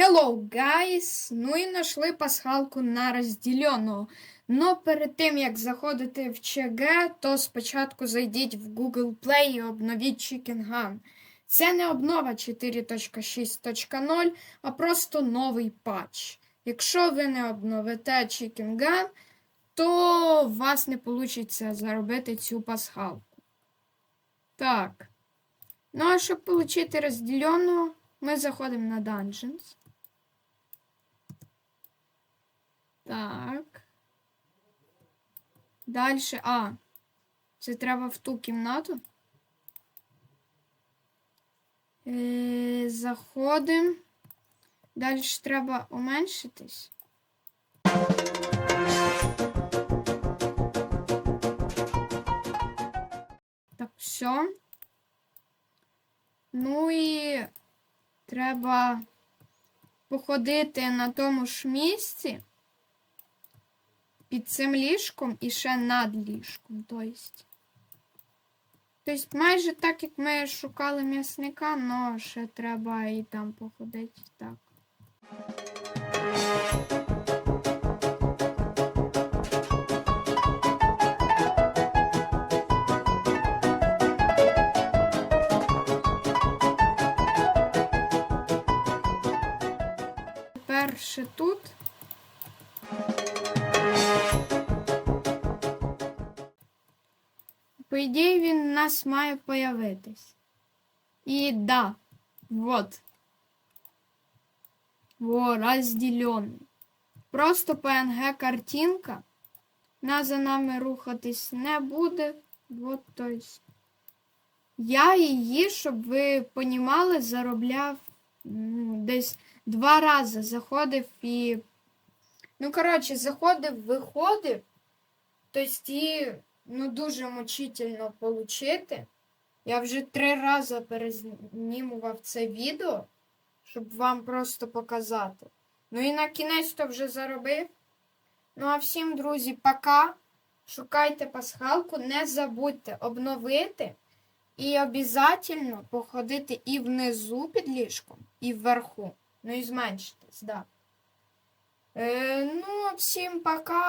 Hello, guys! Ну і знайшли пасхалку на розділеного. Но перед тим, як заходити в ЧГ, то спочатку зайдіть в Google Play і обновіть Chicken Gun. Це не обнова 4.6.0, а просто новий патч. Якщо ви не обновите Chicken Gun, то у вас не вийде заробити цю пасхалку. Так. Ну, а щоб отримати розділеного, ми заходимо на Dungeons. Так. Дальше. А. Це треба в ту кімнату. Е, заходимо. Далі треба уменшитись. Так, все. Ну і треба походити на тому ж місці під цим ліжком і ще над ліжком. Тобто, тобто майже так, як ми шукали м'ясника, але ще треба і там походити. Так. Тепер ще тут. По ідеї, він у нас має появитись. І да, вот. Во, розділений. Просто PNG картинка. Вона за нами рухатись не буде. Вот, то есть. Я її, щоб ви понімали, заробляв ну, десь два рази заходив і. Ну, коротше, заходив, виходив. Тобто, і, ну, дуже мучительно получити. Я вже три рази перезнімував це відео, щоб вам просто показати. Ну і на кінець то вже заробив. Ну а всім, друзі, пока. Шукайте пасхалку, не забудьте обновити. І обов'язково походити і внизу під ліжком, і вверху. Ну і зменшитись, да. Е, ну, всім пока.